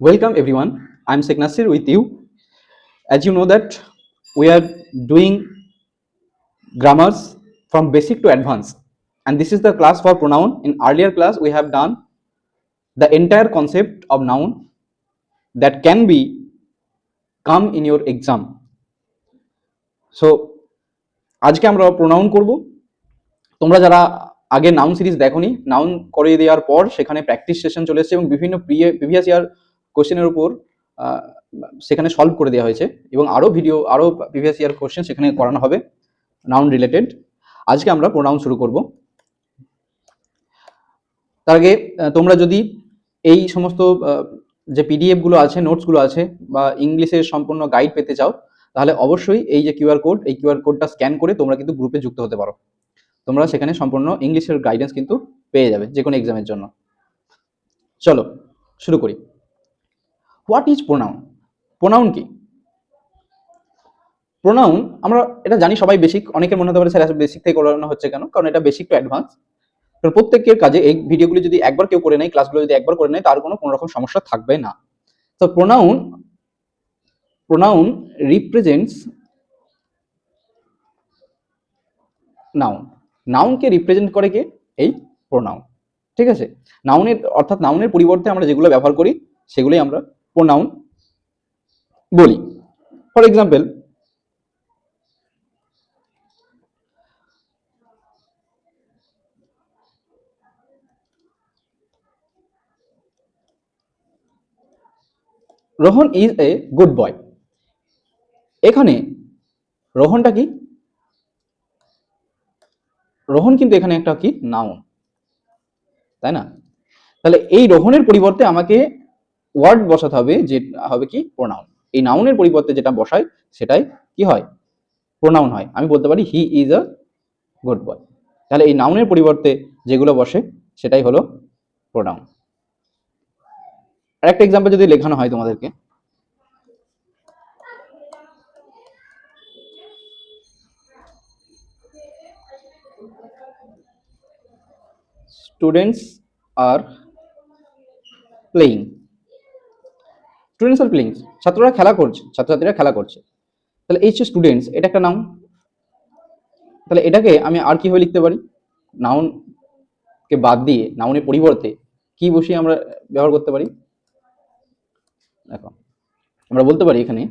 Welcome everyone. I'm Sheikh Nasir with you. As you know that we are doing grammars from basic to advanced and this is the class for pronoun. In earlier class we have done the entire concept of noun that can be come in your exam. So আজকে আমরা pronoun করব তোমরা যারা আগে noun series দেখোনি noun করে দেওয়ার পর সেখানে প্র্যাকটিস সেশন চলে এসেছে এবং বিভিন্ন প্রিভিয়াস ইয়ার কোশ্চেনের উপর সেখানে সলভ করে দেওয়া হয়েছে এবং আরও ভিডিও আরও প্রিভিয়াস ইয়ার কোশ্চেন সেখানে করানো হবে নাউন রিলেটেড আজকে আমরা প্রোনাউন শুরু করব। তার আগে তোমরা যদি এই সমস্ত যে পিডিএফগুলো আছে নোটসগুলো আছে বা ইংলিশের সম্পূর্ণ গাইড পেতে চাও, তাহলে অবশ্যই এই যে কিউআর কোড এই কিউআর কোডটা স্ক্যান করে তোমরা কিন্তু গ্রুপে যুক্ত হতে পারো। তোমরা সেখানে সম্পূর্ণ ইংলিশের গাইডেন্স কিন্তু পেয়ে যাবে যে কোনো এক্সামের জন্য। চলো, শুরু করি। হোয়াট ইজ প্রোনাউন প্রোনাউন কি? প্রোনাউন আমরা এটা জানি সবাই বেসিক অনেকের মনে হতে পারে স্যার বেসিক থেকে করানো হচ্ছে কেন? কারণ এটা বেসিক টু অ্যাডভান্স প্রত্যেকের কাজে এই ভিডিওগুলি যদি একবার কেউ করে নেয় ক্লাসগুলো যদি একবার করে নেয়, তার কোনো কোনো রকম সমস্যা থাকবে না। তো প্রোনাউন প্রোনাউন রিপ্রেজেন্টস নাউন নাউনকে রিপ্রেজেন্ট করে কে? এই প্রোনাউন ঠিক আছে? নাউনের অর্থাৎ নাউনের পরিবর্তে আমরা যেগুলো ব্যবহার করি, সেগুলোই আমরা প্রোনাউন বলি। For example Rohan is a good boy এখানে রোহনটা কি? রোহন কিন্তু এখানে একটা কি? নাউন তাই না? তাহলে এই রোহনের পরিবর্তে আমাকে ওয়ার্ড বসাতে হবে যে, হবে কি প্রোনাউন এই নাউনের পরিবর্তে যেটা বসাই সেটাই কি হয়? প্রোনাউন হয়। আমি বলতে পারি he is a good boy তাহলে এই নাউনের পরিবর্তে যেগুলো বসে, সেটাই হলো প্রোনাউন আরেকটা এক্সাম্পল যদি লেখানো হয় তোমাদেরকে। Students are playing students are playing ছাত্ররা খেলা করছে, ছাত্রছাত্রীরা খেলা করছে। তাহলে এই যে স্টুডেন্টস এটা একটা নাউন তাহলে এটাকে আমি আর কীভাবে লিখতে পারি? নাউন কে বাদ দিয়ে নাউনের পরিবর্তে কি বসিয়ে আমরা ব্যবহার করতে পারি? দেখো, আমরা বলতে পারি এখানে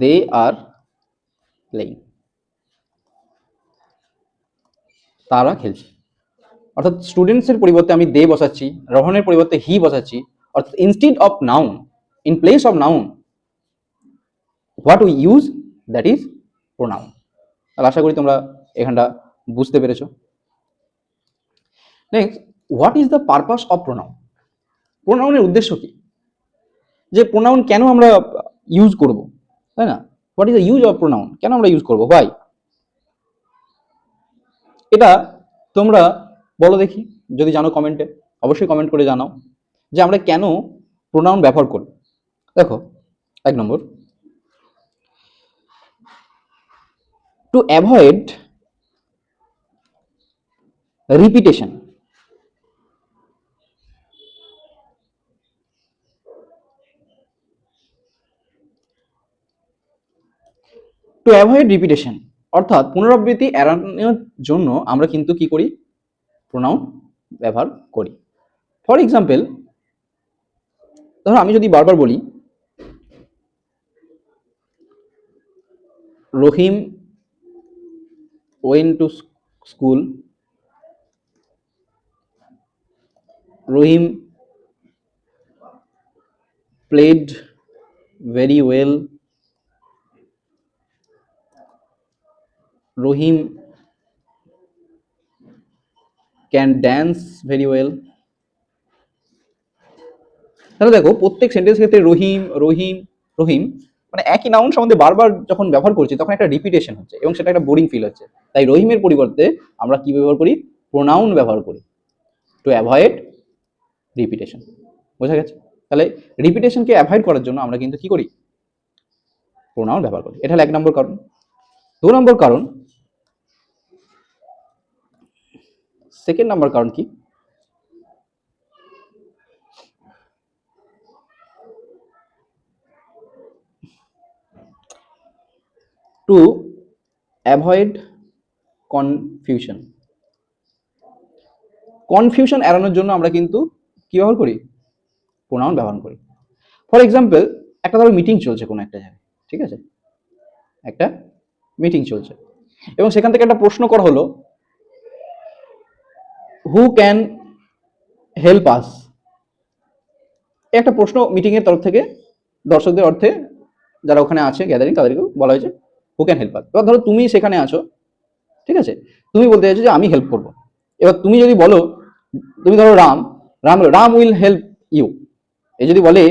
দে আর প্লেয়িং তারা খেলছে। অর্থাৎ স্টুডেন্টসের পরিবর্তে আমি দে বসাচ্ছি, রহনের পরিবর্তে হি বসাচ্ছি, অর্থাৎ instead of noun in place of noun what we use that is pronoun তাহলে আশা করি তোমরা এখানটা বুঝতে পেরেছ। Next what is the purpose of pronoun প্রোনাউনের উদ্দেশ্য কি? যে প্রোনাউন কেন আমরা ইউজ করব, তাই না? What is the use of pronoun কেন আমরা ইউজ করব? ভাই এটা তোমরা বলো দেখি, যদি জানো কমেন্টে অবশ্যই কমেন্ট করে জানাও যে আমরা কেন প্রোনাউন ব্যবহার করি। দেখো, এক নম্বর। To avoid repetition to avoid repetition অর্থাৎ পুনরাবৃত্তি এড়ানোর জন্য আমরা কিন্তু কি করি? প্রোনাউন ব্যবহার করি। ফর এক্সাম্পল ধরো আমি যদি বারবার বলি, Rahim went to school Rahim played very well Rahim can dance very well তাহলে দেখো, প্রত্যেক সেন্টেন্স ক্ষেত্রে রহিম রহিম রহিম মানে একই নাউন সম্বন্ধে বারবার যখন ব্যবহার করছি, তখন একটা রিপিটেশন হচ্ছে এবং সেটা একটা বোরিং ফিল হচ্ছে। তাই রহিমের পরিবর্তে আমরা কি ব্যবহার করি? প্রোনাউন ব্যবহার করি। টু অ্যাভয়েড রিপিটেশন বোঝা গেছে? তাহলে রিপিটেশনকে অ্যাভয়েড করার জন্য আমরা কিন্তু কি করি? প্রোনাউন ব্যবহার করি। এটা হলো এক নম্বর কারণ। দু নম্বর কারণ সেকেন্ড নাম্বার কারণ কি? টু অ্যাভয়েড কনফিউশন কনফিউশন এড়ানোর জন্য আমরা কিন্তু কী ব্যবহার করি? প্রোনাউন ব্যবহার করি। ফর এক্সাম্পল একটা ধরো মিটিং চলছে কোনো একটা জায়গায়, ঠিক আছে? একটা মিটিং চলছে। এবং সেখান থেকে একটা প্রশ্ন করা হলো হু ক্যান হেল্প আস একটা প্রশ্ন মিটিং এর তরফ থেকে দর্শকদের অর্থে যারা ওখানে আছে গ্যাদারিং তাদেরকে বলা হয়েছে হু ক্যান হেল্প আস এবার ধরো তুমি সেখানে আছো, ঠিক আছে? তুমি বলতে চাইছো যে আমি হেল্প করব। এবার তুমি যদি বলো, তুমি ধরো Ram Ram Ram will help you এই যদি বলে,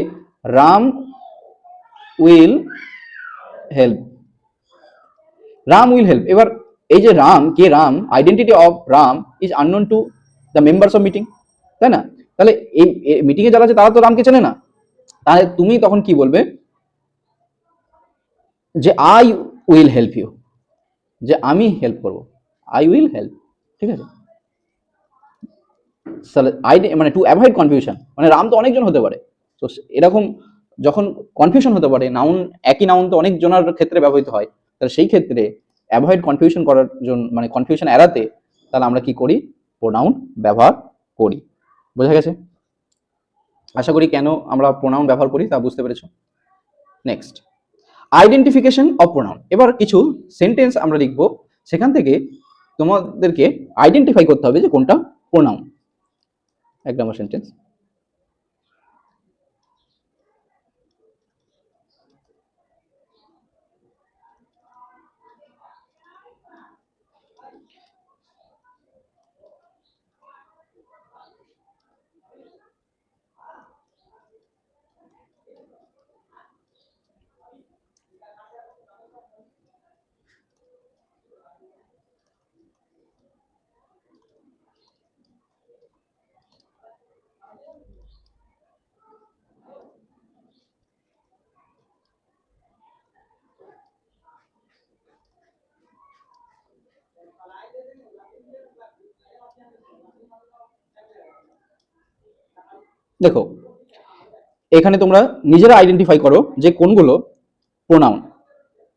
Ram will help Ram will help এবার এই যে রাম, কে Ram? Identity of Ram is unknown to the members of meeting তাই না? তাহলে এই মিটিংয়ে যারা আছে তারা তো রামকে চেনে না। তাহলে তুমি তখন কি বলবে? যে আই উইল হেল্প ইউ যে আমি হেল্প করব। আই উইল হেল্প ঠিক আছে? আই মানে টু অ্যাভয়েড কনফিউশন মানে রাম তো অনেকজন হতে পারে। তো এরকম যখন কনফিউশন হতে পারে নাউন একই নাউন তো অনেক জনের ক্ষেত্রে ব্যবহৃত হয়। তাহলে সেই ক্ষেত্রে অ্যাভয়েড কনফিউশন করার জন্য মানে কনফিউশন এড়াতে তাহলে আমরা কি করি? প্রোনাউন ব্যবহার করি। বোঝা গেছে? আশা করি কেন আমরা প্রোনাউন ব্যবহার করি তা বুঝতে পেরেছ? নেক্সট আইডেন্টিফিকেশন অফ প্রোনাউন এবার কিছু সেন্টেন্স আমরা লিখব, সেখান থেকে তোমাদেরকে আইডেন্টিফাই করতে হবে যে কোনটা প্রোনাউন এক নম্বর সেন্টেন্স দেখো এখানে তোমরা নিজেরা আইডেন্টিফাই করো যে কোনগুলো প্রোনাউন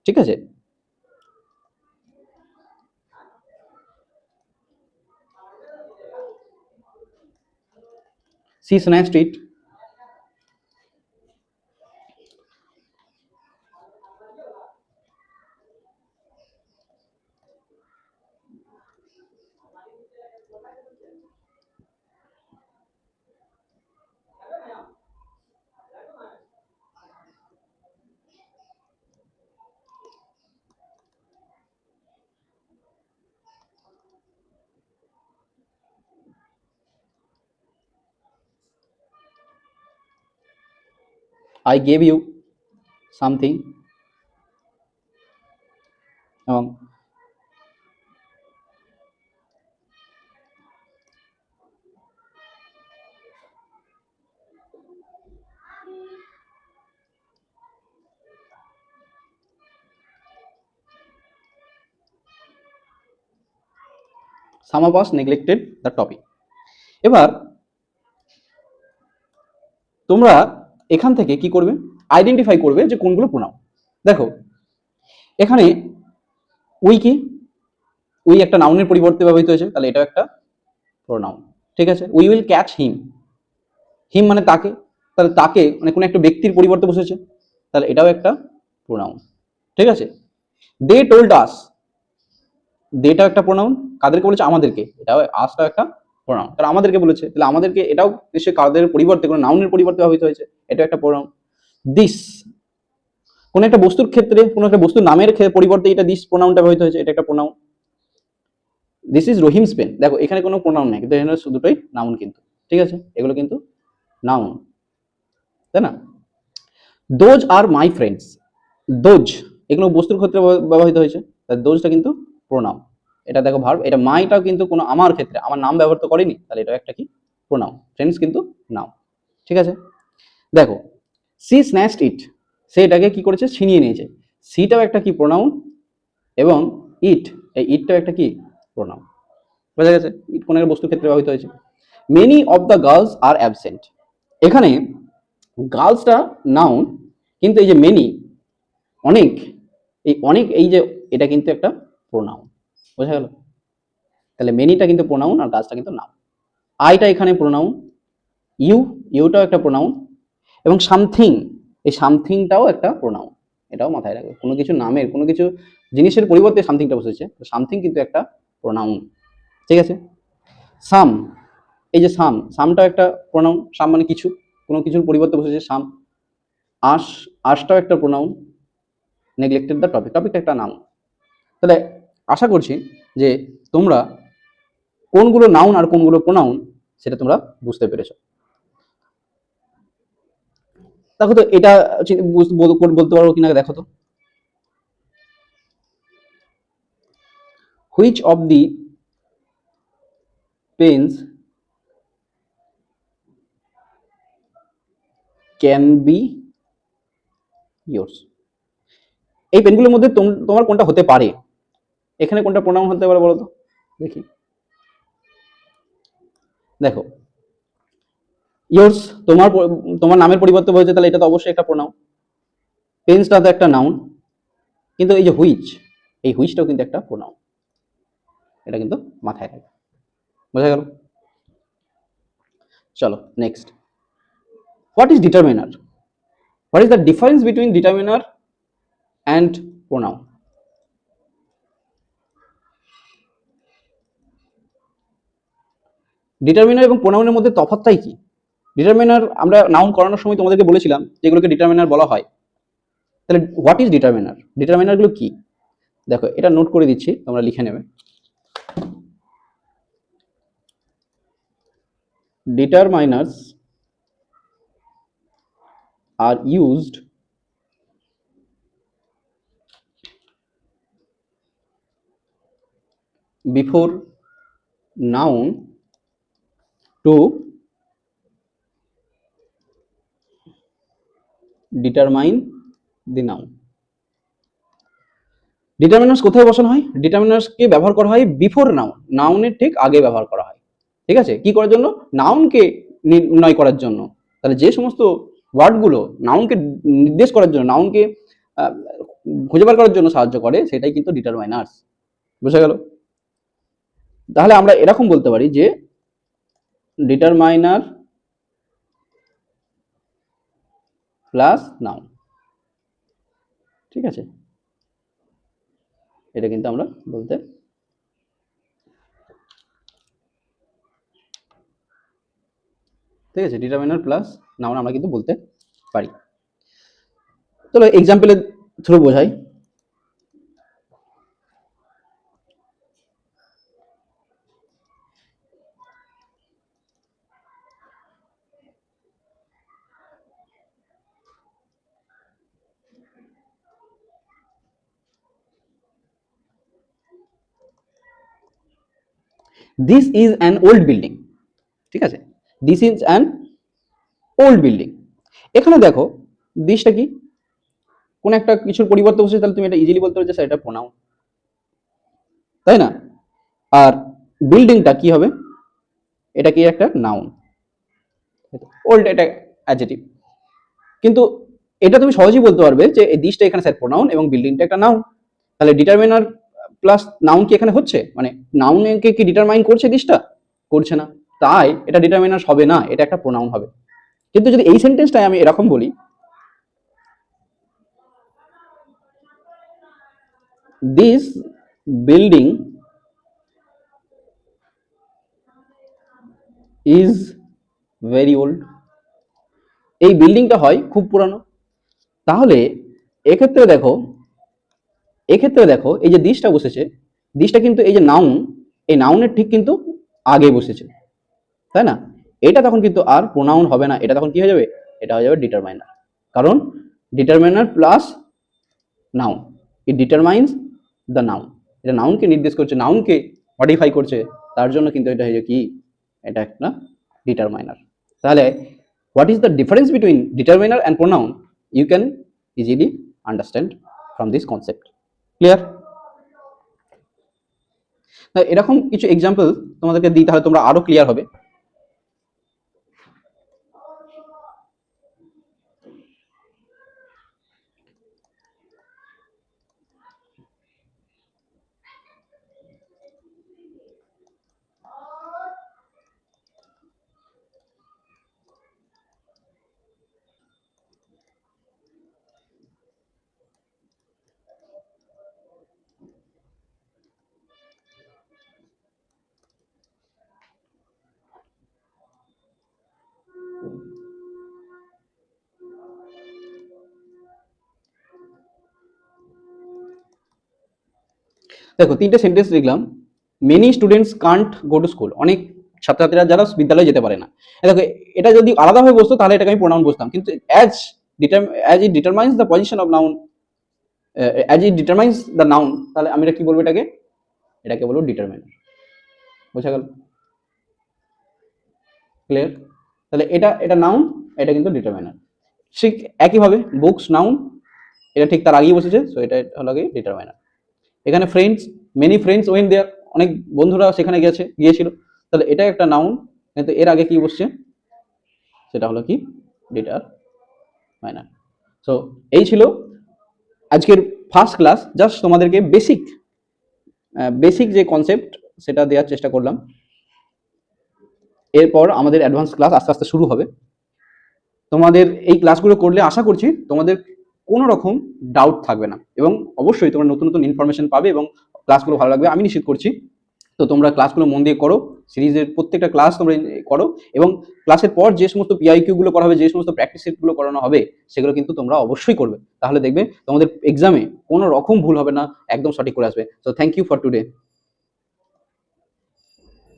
ঠিক আছে? She snatched it I gave you something এবং some of us neglected the topic এবার তোমরা এখান থেকে কি করবে? আইডেন্টিফাই করবে যে কোনগুলো প্রোনাউন দেখো, এখানে উই কি? উই একটা নাউনের পরিবর্তে ব্যবহৃত হয়েছে, তাহলে এটাও একটা প্রোনাউন ঠিক আছে? We will catch him him মানে তাকে। তাহলে তাকে মানে কোনো একটা ব্যক্তির পরিবর্তে বসেছে, তাহলে এটাও একটা প্রোনাউন ঠিক আছে? দে টোল্ড আস দেটাও একটা প্রোনাউন কাদেরকে বলেছে? আমাদেরকে। এটাও আসটাও একটা প্রোনাউন কারণ আমাদেরকে বলেছে, তাহলে আমাদেরকে এটাও নিশ্চয়ই কাদের পরিবর্তে, কোনো নাউনের পরিবর্তে ব্যবহৃত হয়েছে এটা একটা প্রোনাউন দিস কোনো একটা বস্তুর ক্ষেত্রে, কোন একটা বস্তুর নামের পরিবর্তে এটা দিস প্রোনাউনটা ব্যবহৃত হয়েছে, এটা একটা pronoun this is Rahim's pen দেখো, এখানে কোনো প্রোনাউন নেই, কিন্তু এখানে শুধু দুটোই নাউন কিন্তু। ঠিক আছে? এগুলো কিন্তু নাউন তাই না? Those are my friends those এগুলো বস্তুর ক্ষেত্রে ব্যবহৃত হয়েছে দোজটা কিন্তু প্রোনাউন এটা দেখো ভার্ব এটা মাইটাও কিন্তু কোনো আমার ক্ষেত্রে, আমার নাম ব্যবহার তো করেনি, তাহলে এটা একটা কি? প্রোনাউন ফ্রেন্ডস কিন্তু নাও ঠিক আছে? দেখো সি স্ন্যাচড ইট সে এটাকে কি করেছে? ছিনিয়ে নিয়েছে সিটাও একটা কি? প্রোনাউন এবং ইট এই ইটটাও একটা কি? প্রোনাউন বোঝা গেছে? ইট কোন একটা বস্তুর ক্ষেত্রে ব্যবহৃত হয়েছে। Many of the girls are absent এখানে গার্লসটা নাউন কিন্তু এই যে মেনি অনেক, এই অনেক, এই যে এটা কিন্তু একটা প্রোনাউন বোঝা গেল? তাহলে মেনিটা কিন্তু প্রোনাউন আর গাছটা কিন্তু নাম আইটা এখানে প্রোনাউন ইউ ইউটাও একটা প্রোনাউন এবং সামথিং এই সামথিংটাও একটা প্রোনাউন এটাও মাথায় রাখবে। কোনো কিছু নামের, কোনো কিছু জিনিসের পরিবর্তে সামথিংটা বসেছে সামথিং কিন্তু একটা প্রোনাউন ঠিক আছে? সাম এই যে সাম সামটাও একটা প্রোনাউন সাম মানে কিছু, কোনো কিছুর পরিবর্তে বসেছে সাম আশ আশটাও একটা প্রোনাউন নেগলেক্টেড দ্য টপিক টপিকটা একটা নাম তাহলে আশা করছি যে তোমরা কোনগুলো নাউন আর কোনগুলো প্রোনাউন সেটা তোমরা বুঝতে পেরেছ। দেখো তো, এটা বলতে পারব কিনা দেখো তো। Which of the pens can be yours? এই পেনগুলোর মধ্যে তোম- তোমার কোনটা হতে পারে? এখানে কোনটা প্রোনাউন হতে পারে বলো তো? দেখি। দেখো। ইয়োর্স তোমার তোমার নামের পরিবর্তে হয়েছে তাহলে এটা তো অবশ্যই একটা প্রোনাউন পেন্সটা তো একটা নাউন কিন্তু এই যে হুইচ এই হুইচটাও কিন্তু একটা প্রোনাউন এটা কিন্তু মাথায় রাখবে। বোঝা গেল? চলো next what is determiner what is the difference between determiner and pronoun determiner এবং প্রোনাউনের মধ্যে তফাৎটাই কি? ডিটারমিনার আমরা নাউন করানোর সময় তোমাদেরকে বলেছিলাম যেগুলোকে ডিটারমিনার বলা হয়। তাহলে হোয়াট ইজ ডিটারমিনার ডিটারমিনারগুলো কি? দেখো, এটা নোট করে দিচ্ছি, তোমরা লিখে নেবে। Determiners are used before noun to determine the noun. Determiners কোথায় বসানো হয়? ডিটারমিনার্সকে ব্যবহার করা হয় বিফোর নাউন নাউনের ঠিক আগে ব্যবহার করা হয়। ঠিক আছে? কি করার জন্য? নাউনকে নির্ণয় করার জন্য। তাহলে যে সমস্ত ওয়ার্ডগুলো নাউনকে নির্দেশ করার জন্য নাউনকে খুঁজে বার করার জন্য সাহায্য করে, সেটাই কিন্তু ডিটারমাইনার্স বুঝা গেল? তাহলে আমরা এরকম বলতে পারি যে ডিটারমাইনার প্লাস নাউন ঠিক আছে? এটা কিন্তু আমরা বলতে ঠিক আছে ডিটারমিনার প্লাস নাউন আমরা কিন্তু বলতে পারি। চলো এক্সাম্পলের থ্রু বোঝাই। This is an old building ঠিক আছে? This is an old building এখানে দেখো দিসটা কি? কোন একটা কিছুর পরিবর্তে বসে তাহলে তুমি এটা ইজিলি বলতে পারো যে, স্যার, এটা প্রোনাউন তাই না? আর বিল্ডিংটা কি হবে? এটা কি একটা নাউন ওল্ড এটা অ্যাডজেটিভ কিন্তু এটা তুমি সহজেই বলতে পারবে যে, এই দিসটা এখানে স্যার প্রোনাউন এবং বিল্ডিংটা একটা নাউন তাহলে ডিটারমিনার প্লাস নাউন কি এখানে হচ্ছে? মানে নাউনকে কি ডিটারমাইন করছে দিসটা করছে না। তাই এটা ডিটারমিনার হবে না, এটা একটা প্রোনাউন হবে। কিন্তু যদি এই সেন্টেন্সটাই আমি এরকম বলি this building is very old এই বিল্ডিংটা হয় খুব পুরানো। তাহলে এক্ষেত্রে দেখো এক্ষেত্রে দেখো, এই যে দিশটা বসেছে দিশটা কিন্তু এই যে নাউন এই নাউনের ঠিক কিন্তু আগে বসেছে, তাই না? এটা তখন কিন্তু আর প্রোনাউন হবে না, এটা তখন কি হয়ে যাবে? এটা হয়ে যাবে ডিটারমাইনার কারণ determiner plus noun it determines the noun এটা নাউনকে নির্দেশ করছে নাউনকে মডিফাই করছে, তার জন্য কিন্তু এটা হয়ে যায় কি? এটা একটা ডিটারমাইনার তাহলে what is the difference between determiner and pronoun you can easily understand from this concept clear এরকম কিছু এক্সাম্পল তোমাদেরকে দিই তাহলে তোমরা আরও ক্লিয়ার হবে। দেখো, তিনটে সেন্টেন্স লিখলাম many students can't go to school অনেক ছাত্রছাত্রীরা যারা বিদ্যালয়ে যেতে পারে না। দেখো, এটা যদি আলাদাভাবে বসতো, তাহলে এটাকে আমি প্রোনাউন বসতাম। কিন্তু as as it determines the position of noun as it determines the noun তাহলে আমি এটা কি বলব এটাকে? এটাকে বলব ডিটারমাইনার বোঝা গেল? ক্লিয়ার তাহলে এটা এটা নাউন এটা কিন্তু ডিটারমাইনার ঠিক একইভাবে বুকস নাউন এটা ঠিক তার আগেই বসেছে সো এটা হলো গিয়ে ডিটারমাইনার এখানে friends many friends went there অনেক বন্ধুরা সেখানে গেছে, গিয়েছিল। তাহলে এটা একটা নাউন কিন্তু এর আগে কি বসছে? সেটা হলো কি? ডিটার মাইনার সো এই ছিল আজকের ফার্স্ট ক্লাস জাস্ট তোমাদেরকে বেসিক বেসিক যে কনসেপ্ট সেটা দেওয়ার চেষ্টা করলাম। এরপর আমাদের অ্যাডভান্স ক্লাস আস্তে আস্তে শুরু হবে। তোমাদের এই ক্লাসগুলো করলে আশা করছি তোমাদের কোনো রকম ডাউট থাকবে না। এবং অবশ্যই তোমরা নতুন নতুন ইনফরমেশন পাবে এবং ক্লাসগুলো ভালো লাগবে। আমি নিশ্চিত করছি। তো তোমরা ক্লাসগুলো মন দিয়ে করো। সিরিজের প্রত্যেকটা ক্লাস তোমরা করো। এবং ক্লাসের পর যে সমস্ত পিআইকিউ গুলো করা হবে, যে সমস্ত প্র্যাকটিস সেটগুলো করানো হবে, সেগুলো কিন্তু তোমরা অবশ্যই করবে। তাহলে দেখবে তোমাদের এক্সামে কোনো রকম ভুল হবে না। একদম সঠিক করে আসবে। তো থ্যাংক ইউ ফর টুডে